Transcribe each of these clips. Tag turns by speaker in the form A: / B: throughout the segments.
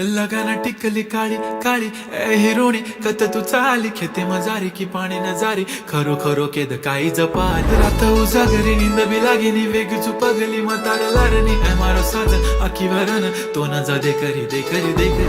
A: लगाना टिकली काळी काळी हिरोणी कत तू चाली खेते मजारी की पाणी नजारी खरो खरो केद काही जपाल. रात उजागरी निंद बी लागेनी वेग पगली मतार लारणी ए मारो साज आखी वरण तो न जा दे करी दे करी दे करी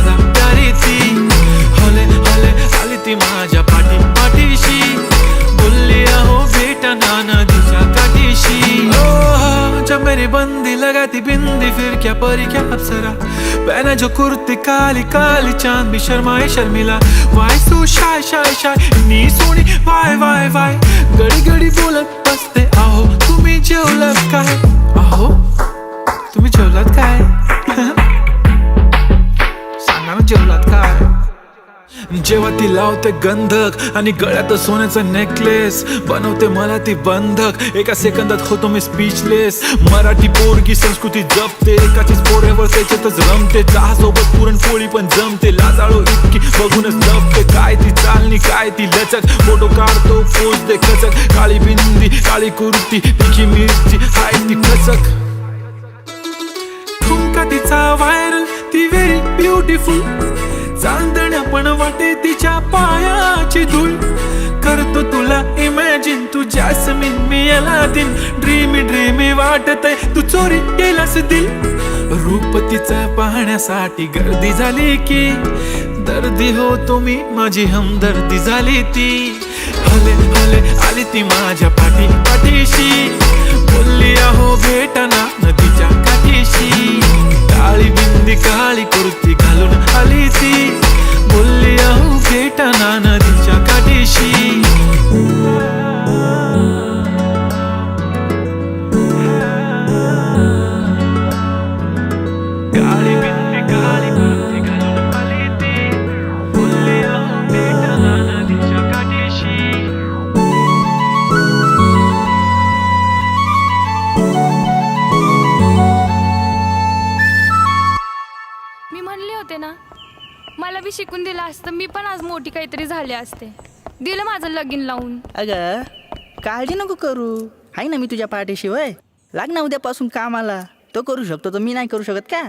A: बंदी लगाती बिंदी फिर क्या परी क्या अप्सरा? पहना जो कुर्ती काली काली चांद भी शर्माए Sharmila. Why so shy shy shy नी सोनी वाय वाय वाय। गडी गडी जेव्हा ती लावते गंधक आणि गळ्यात सोन्याचा नेकलेस बनवते मला ती बंधक. एका सेकंदात होतो मी स्पीचलेस मराठी पोरगी संस्कृती जपते एकाचीच पोरेवर त्याच्यातच रमते. चहासोबत पुरणपोळी पण जमते. लाजाळू इतकी बघूनच लपते. काय ती चालणी काय ती लचक? फोटो काढतो पोचते खचक. काळी बिंदी काळी कुर्ती तिखी मिरची हाय ती खचक. ठुमका तिचा व्हायरल ती व्हेरी ब्युटिफुल तिच्या पायाची धूल. करतो तुला इमॅजिन तू जॅस्मिन मी याला दिन ड्रीमी ड्रीमी वाटत तू चोरी केलास दिल. रूप तिचं पाहण्यासाठी गर्दी झाली की दर्दी हो तुम्ही माझी हमदर्दी झाली ती. हले हले आली ती माझ्या पाठी पाठीशी.
B: मी म्हणले होते ना मला बी शिकून दिलं असतं मी पण आज मोठी काहीतरी झाले असते. दिलं माझं लगीन लावून.
C: अगं काळजी नको करू. आहे ना मी तुझ्या पाठीशिवाय लाग ना उद्यापासून कामाला. तो करू शकतो तर मी नाही करू शकत का?